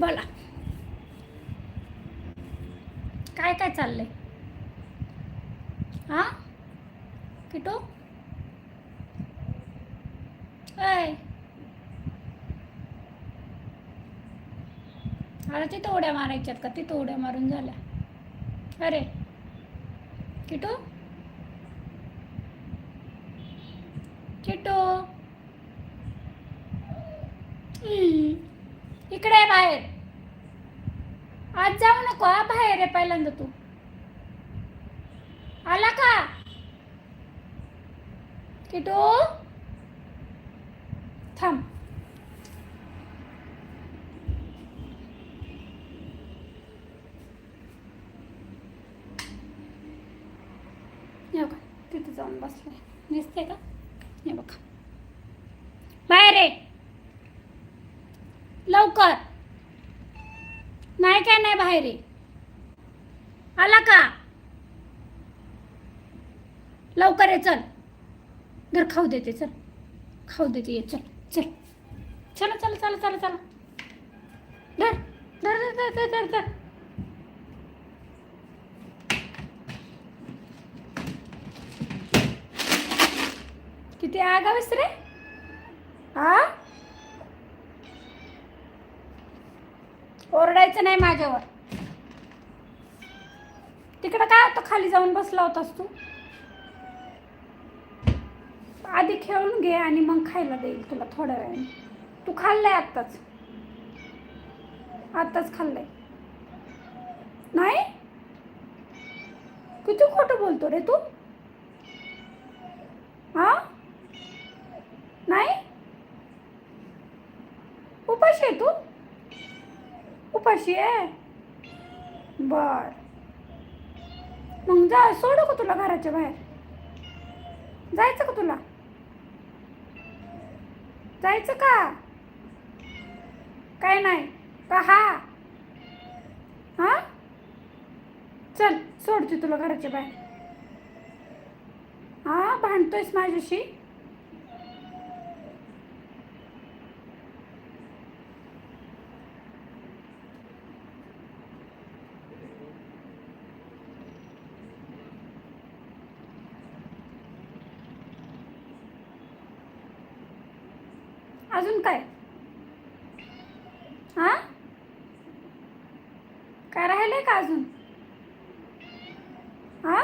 बोला. काय काय चाललंय? हा? किटू? अरे आता तिथं उड्या मारायच्यात का? तिथं उड्या मारून झाल्या. अरे. किटू? किटू? इकडे बाहेर. आज जाऊ नको हा बाहेर आहे पहिल्यांदा तू. आला का? किटू? थांब हे बघा तिथे जाऊन बसलाय दिसते का हे बघा बाहेर आहे लवकर नाही काय नाही बाहेर आहे आला का? लवकर ये चल. घर खाऊ देते चल. खाऊ देते ये चल चल. चला चला चला चला चला. धर धर धर धर धर धर किती आगावीस रे? हा ओरडायचं नाही माझ्यावर. तिकडं काय होतं खाली जाऊन बसला होतास तू? आधी खेळून घे आणि मग खायला देईल तुला थोड्या वेळाने. तू खाल्लंय आत्ताच. आत्ताच खाल्लंय. नाही? किती खोटं बोलतो रे तू? हा? नाही? उपाशी आहे तू? उपाशी आहे? बर. मग जा सोडू का तुला घराच्या बाहेर? जायचं का तुला? जायचं का? काय नाही का हा हा? चल सोडते तुला घराच्या बाहेर. हा भांडतोयस माझ्याशी? अजून काय? हा? काय राहिलंय का अजून? हा?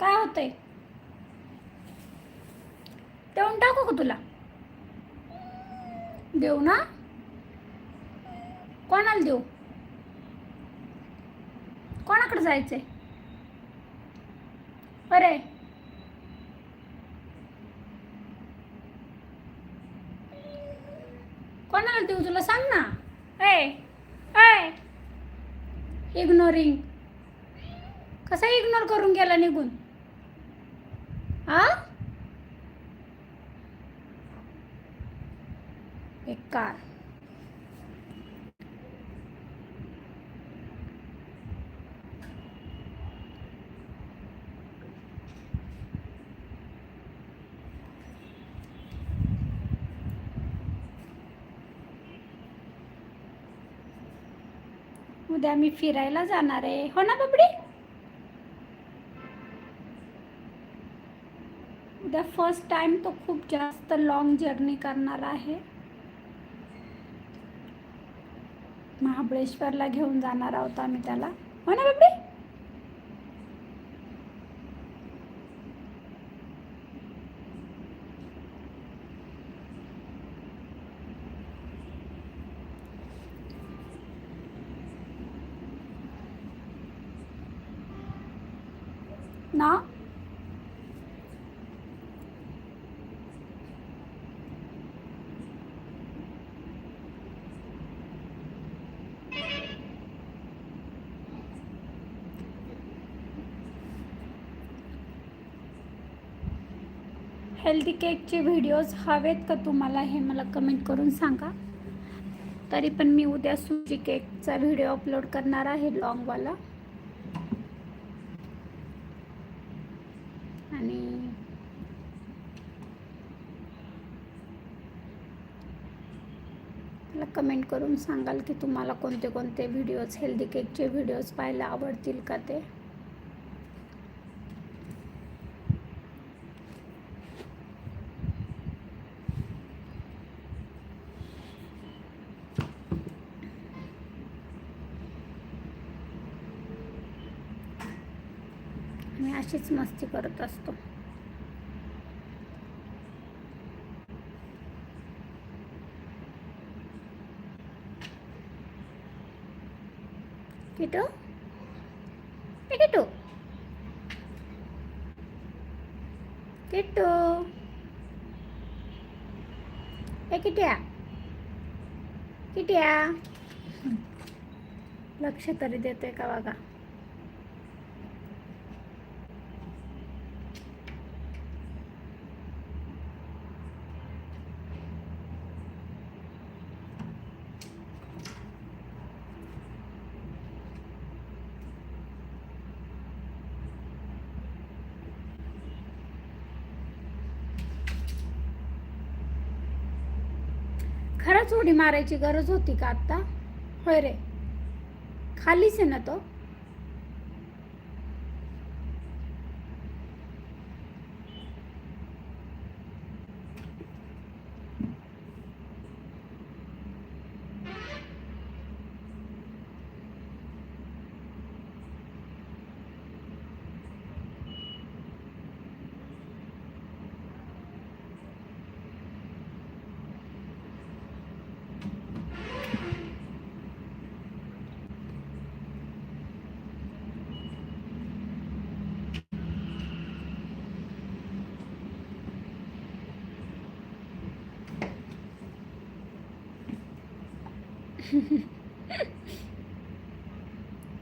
काय होतंय? देऊन टाकू का तुला? देऊ ना? कोणाला देऊ? कोणाकडे जायचंय अरे कोणाला देऊ तुला सांग ना ए ए इग्नोरिंग कसा इग्नोर करून गेला निघून? आ? बेकार उद्या मी फिरायला जाणार आहे. हो ना बाबडी? उद्या फर्स्ट टाइम तो खूप जास्त लॉंग जर्नी करणार आहे. महाबळेश्वरला घेऊन जाणार आहोत आम्ही त्याला. हो ना बाबडी? हेल्दी केकचे व्हिडिओज हवेत का तुम्हाला हे मला कमेंट करून सांगा. तरी पण मी उद्या सुजी केकचा व्हिडिओ अपलोड करणार आहे लॉंगवाला आणि मला कमेंट करून सांगाल की तुम्हाला कोणते कोणते व्हिडिओज हेल्दी केकचे व्हिडिओज पाहायला आवडतील का ते? अशीच मस्ती करत असतो. किटू? ए किटू? ए किट्या? किट्या? लक्ष तरी देतोय का बघा? मारायची गरज होती का आत्ता? होय रे. खालीच आहे ना तो?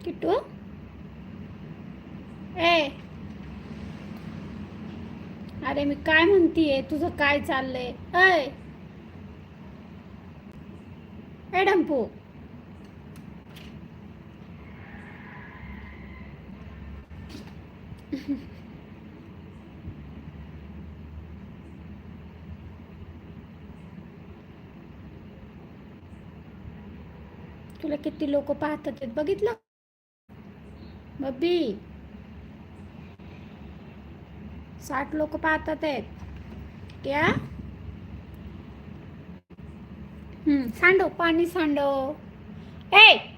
किट्टू? ए! अरे मी काय म्हणतीये? तुझं काय चाललंय? अय ए डंपू! तुला किती लोक पाहतात आहेत बघितलं? बब्बी साठ लोक पाहतात आहेत. क्या? हम्म सांडव पाणी सांडव. ए!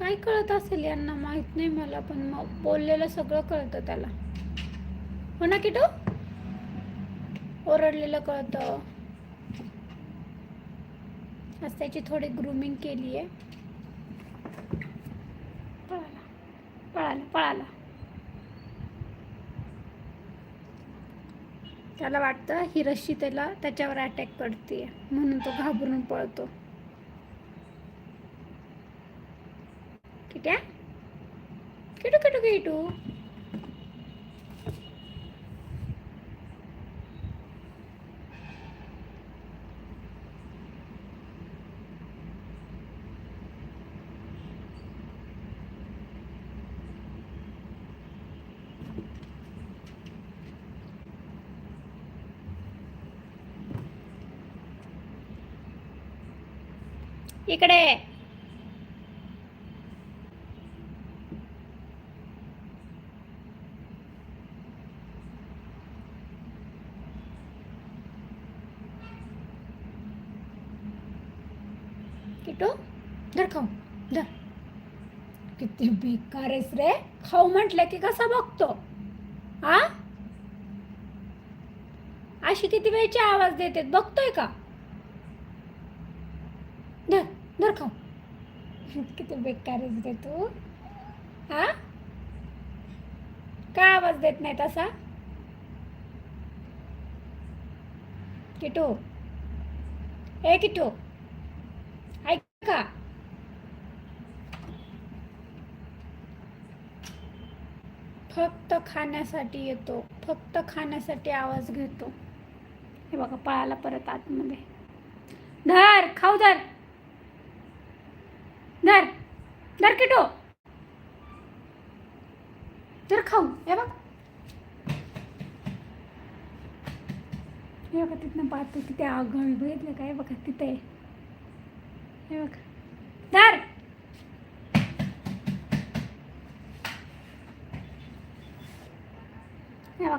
काय कळत असेल यांना माहीत नाही मला पण मग बोललेलं सगळं कळतं त्याला. हो ना किटो? ओरडलेलं कळतं. आज त्याची थोडी ग्रुमिंग केली आहे पळाला पळाला पळाला. त्याला वाटतं ही रशी त्याला त्याच्यावर अटॅक करते म्हणून तो घाबरून पळतो. किट्या किटू किटू किटू इकडे किटू धर खाऊ धर ते बेकार आहेस रे खाऊ म्हटलं की कसा बघतो? आ? अशी किती वेळची आवाज देते बघतोय का? धर धर खाऊ. किती बेकारच रे तू. हा का आवाज देत नाही तसा? किटू. ए किटू. ऐक का? फक्त खाण्यासाठी येतो. फक्त खाण्यासाठी आवाज घेतो. हे बघा पळाला परत आतमध्ये. धर खाऊ धर. धर धर किटो धर खाऊ हे बघ. हे बघा तिथनं पाहतो तिथे आगळ बघितलं काय बघा तिथे. हे बघा. धर. हे बघा.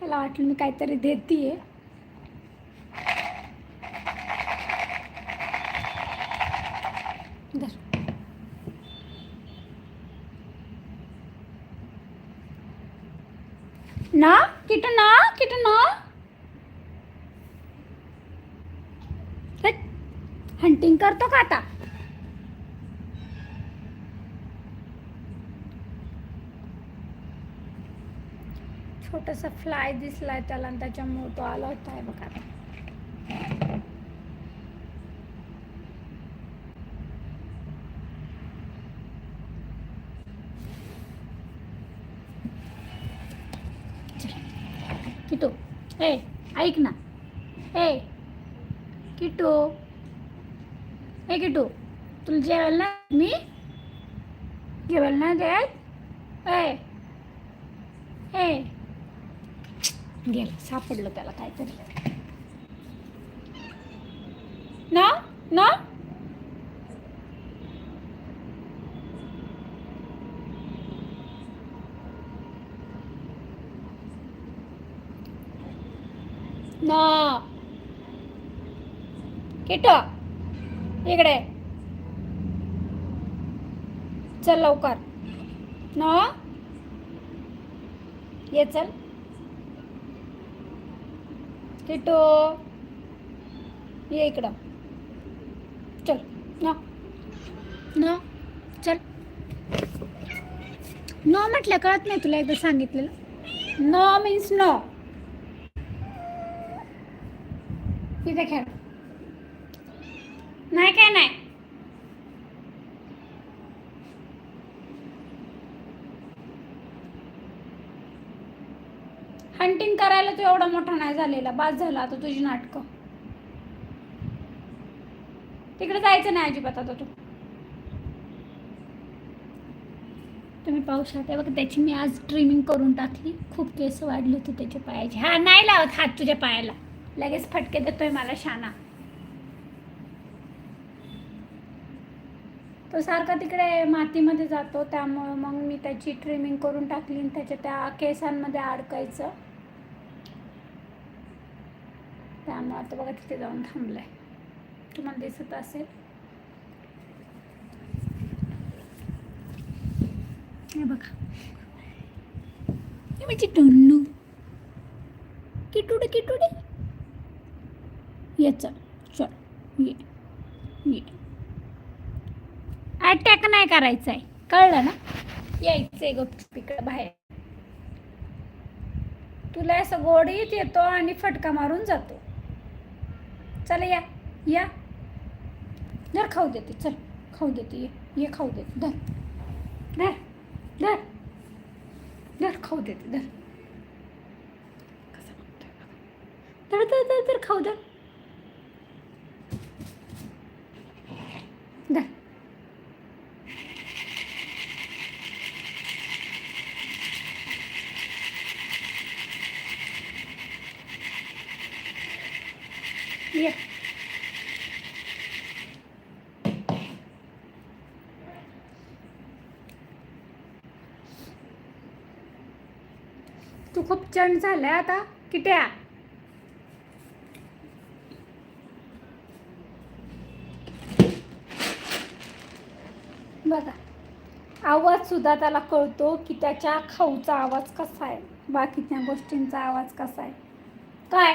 त्याला वाटलं मी काहीतरी देते आहे ना किटू ना किटू ना हंटिंग करतो का आता असा फ्लाय दिसलाय त्याला आणि त्याच्यामुळे तो आला होता आहे बघा. किटू ए ऐक ना. ए किटू. ए किटू तुला जेवायला नाही मी? जेवायला नाही देत? ए ए गेलं सापडलं त्याला काहीतरी. ना? ना? ना? किट? इकडे. चल लवकर. ना? ये चल. किटो ये इकडं. चल ना. ना. चल. नो म्हटलं कळत नाही तुला एकदा सांगितलेलं. नो मीन्स नो तिथे खेळ नाही काय नाही हंटिंग करायला तू एवढा मोठा नाही झालेला. बास झाला आता तुझी नाटकं. तिकडे जायचं नाही अजिबात आता तू. तुम्ही पाहू शकता. बघा त्याची मी आज ट्रिमिंग करून टाकली. खूप केस वाढले होते त्याच्या पायाचे. हा नाही लावत हात तुझ्या पायाला. लगेच फटके देतोय मला शाना. तो सारखा तिकडे मातीमध्ये जातो. त्यामुळं मग मी त्याची ट्रिमिंग करून टाकली आणि त्याच्या त्या केसांमध्ये अडकायचं त्यामुळे आता बघा तिथे जाऊन थांबलाय. तुम्हाला दिसत असेल. हे बघा. हे म्हणजे माझी किटुडे किटुडे. ये चल चल ये ये. अटॅक नाही करायचा आहे कळलं ना? यायचंय गप बाहेर. तुला असं गोडीत येतो आणि फटका मारून जातो. चल या या धर खाऊ देते चल खाऊ देते ये ये खाऊ देते धर धर धर धर खाऊ देते धर कसं बघतोय बघा. धर धर धर धर खाऊ धर धर ये तू खूप चण झालाय आता. किट्या. बघा आवाज सुद्धा त्याला कळतो की त्याच्या खाऊचा आवाज कसा आहे. बाकीच्या गोष्टींचा आवाज कसा आहे. काय?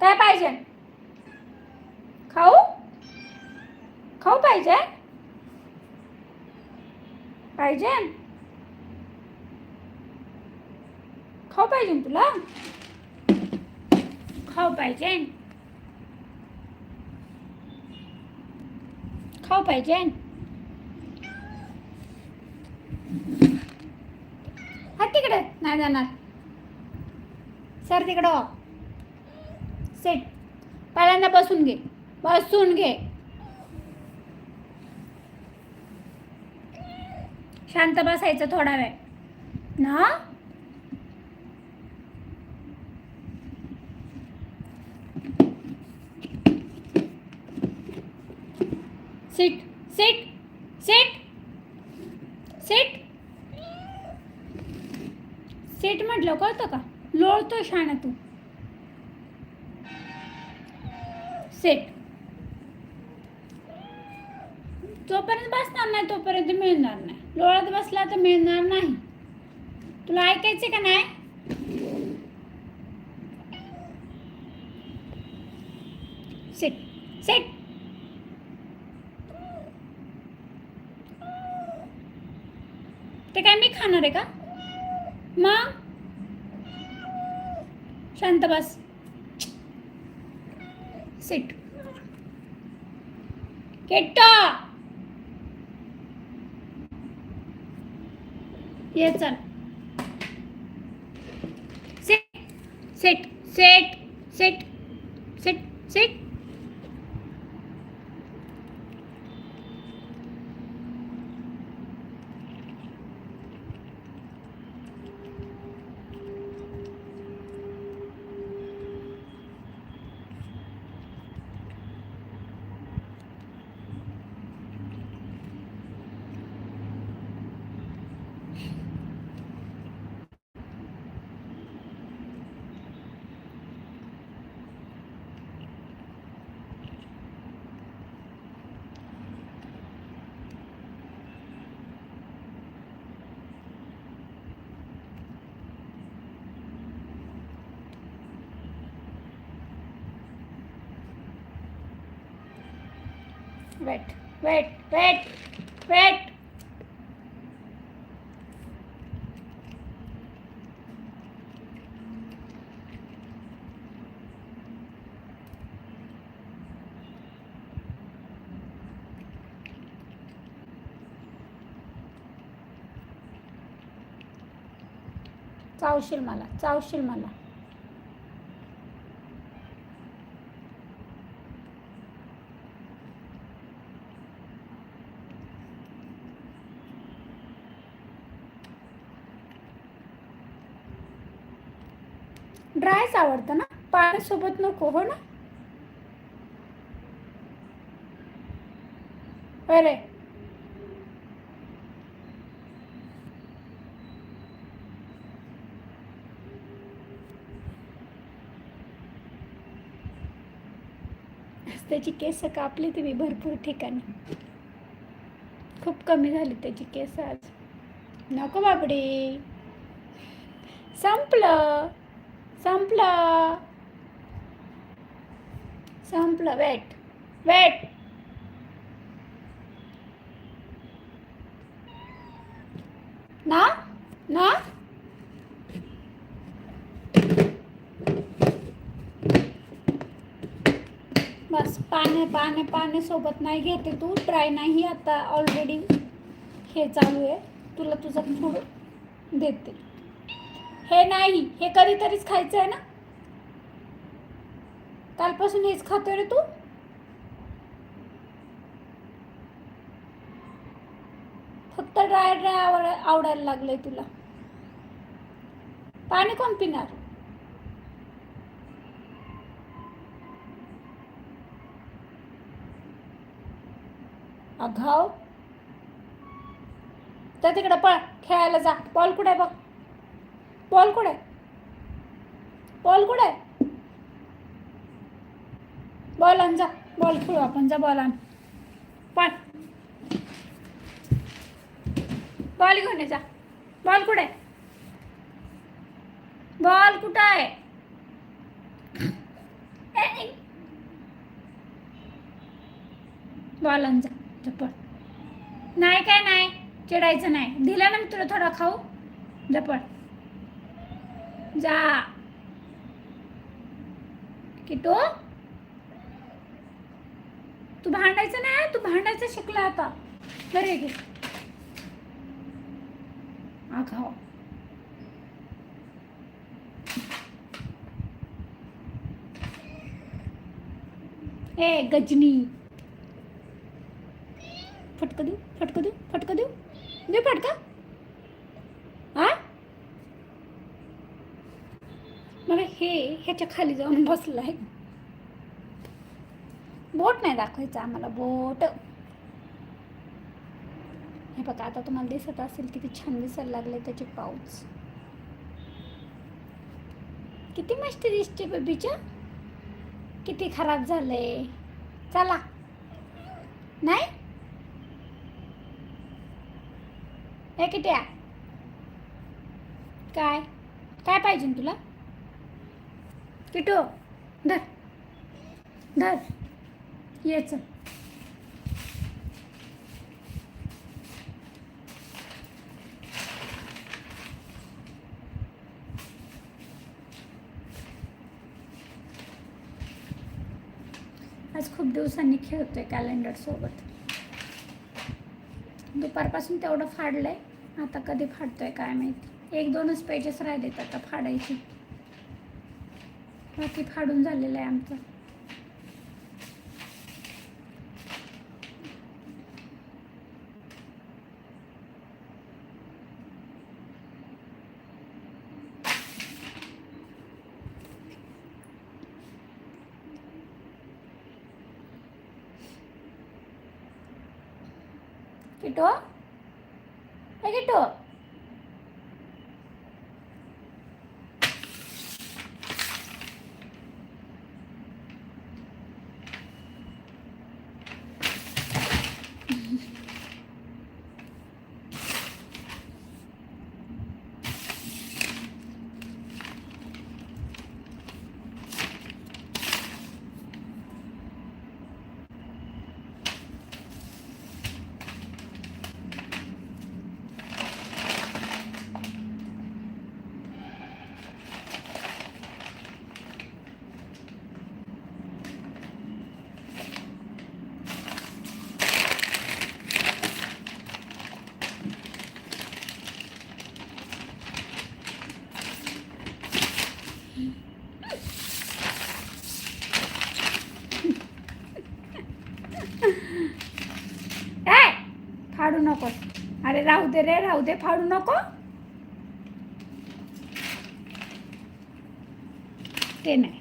काय पाहिजे? खाऊ? खाऊ पाहिजे? पाहिजे? खाऊ पाहिजे तुला? खाऊ पाहिजे. खाऊ पाहिजे. हा तिकडे. नाही जाणार. सर तिकडं सेट पहिल्यांदा बसून घे. बसून घे. शांत बसायचं थोडा वेळ. ना? Sit sit sit sit sit म्हटलं कळतं का? लोळतो शाणा तू. सिट जोपर्यंत बसणार नाही तोपर्यंत मिळणार नाही. लोळत बसला तर मिळणार नाही. तुला ऐकायचं का नाही? सिट सिट खाणार आहे का मग शांत बस सिट केट्टा ये चल sit sit sit sit sit sit wait wait wait wait. चावशील मला चावशील मला. ड्रायच आवडतं ना? पाण्यासोबत नको हो ना? अरे. त्याची केस कापली तुम्ही भरपूर ठिकाणी. खूप कमी झाली त्याची केस आज. नको बाबडे. संपलं. संपलं. संपलं. वेट वेट ना? ना? बस पाने पाने पाने सोबत नाही घेते तू. ट्राय नाही आता. ऑलरेडी हे चालू आहे. तुला तुझं फूड देते. हे नाही हे कधीतरीच खायचं आहे ना? कालपासून हेच खातोय रे तू? फक्त ड्राय ड्राय आवड आवडायला लागलंय तुला. पाणी कोण पिणार? अघाव तर तिकडं पळ खेळायला जा. बॉल कुठे बघ. बॉल कुठे बॉल कुठे बॉल आण जा बॉल खेळू आपण जा बॉल आण पण बॉल घेऊन ये जा बॉल कुठे बॉल कुठं आहे ए, बॉल आण जा झपड नाही काय नाही चिडायचं नाही दिला ना मी तुला थोडा खाऊ झपड जा. किटो? तू भांडायचं नाही? तू भांडायचं शिकला आता. बरे घे. आघाव ए गजनी. फटक देऊ फटक देऊ फटक देऊ. देऊ फटका. मला हे ह्याच्या खाली जाऊन बसलं आहे बोट नाही दाखवायचं आम्हाला बोट. हे बघा आता तुम्हाला दिसत असेल किती छान दिसायला लागले त्याचे पाऊच. किती मस्त दिसते बेबीच्या. किती खराब झालंय. चला. नाही? हे किती काय? काय पाहिजे तुला? किटो धर धर येच आज खूप दिवसांनी खेळतोय कॅलेंडर सोबत. दुपारपासून तेवढं फाडलंय आता कधी फाडतोय काय माहिती. एक दोनच पेजेस राहिले आता फाडायची. बाकी फाडून झालेलं आहे आमचं किटो ए किटो ए फाडू नको अरे राहू दे रे राहू दे फाडू नको. ते नाही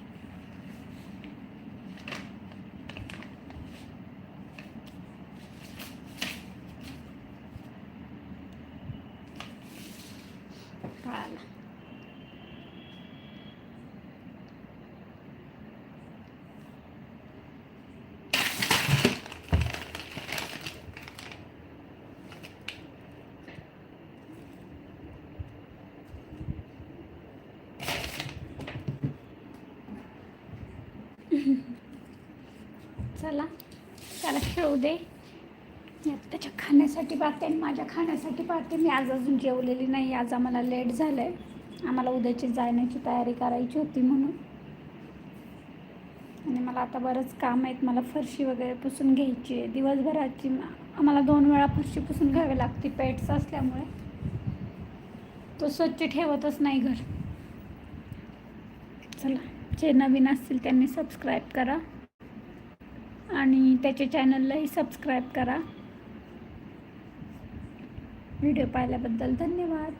कळालं चला त्याला खेळू दे. मी त्याच्या खाण्यासाठी पाहते आणि माझ्या खाण्यासाठी पाहते. मी आज अजून जेवलेली नाही आज आम्हाला लेट झालं आहे आम्हाला उद्याची जाण्याची तयारी करायची होती म्हणून. आणि मला आता बरंच काम आहेत. मला फरशी वगैरे पुसून घ्यायची आहे. दिवसभराची आम्हाला दोन वेळा फरशी पुसून घ्यावी लागते पेट्स असल्यामुळे. तो स्वच्छ ठेवतच नाही घर. चला. जे नवीन असतील त्यांनी सबस्क्राईब करा. आणि त्याच्या चॅनललाही सबस्क्राईब करा. व्हिडिओ पाहिल्याबद्दल धन्यवाद.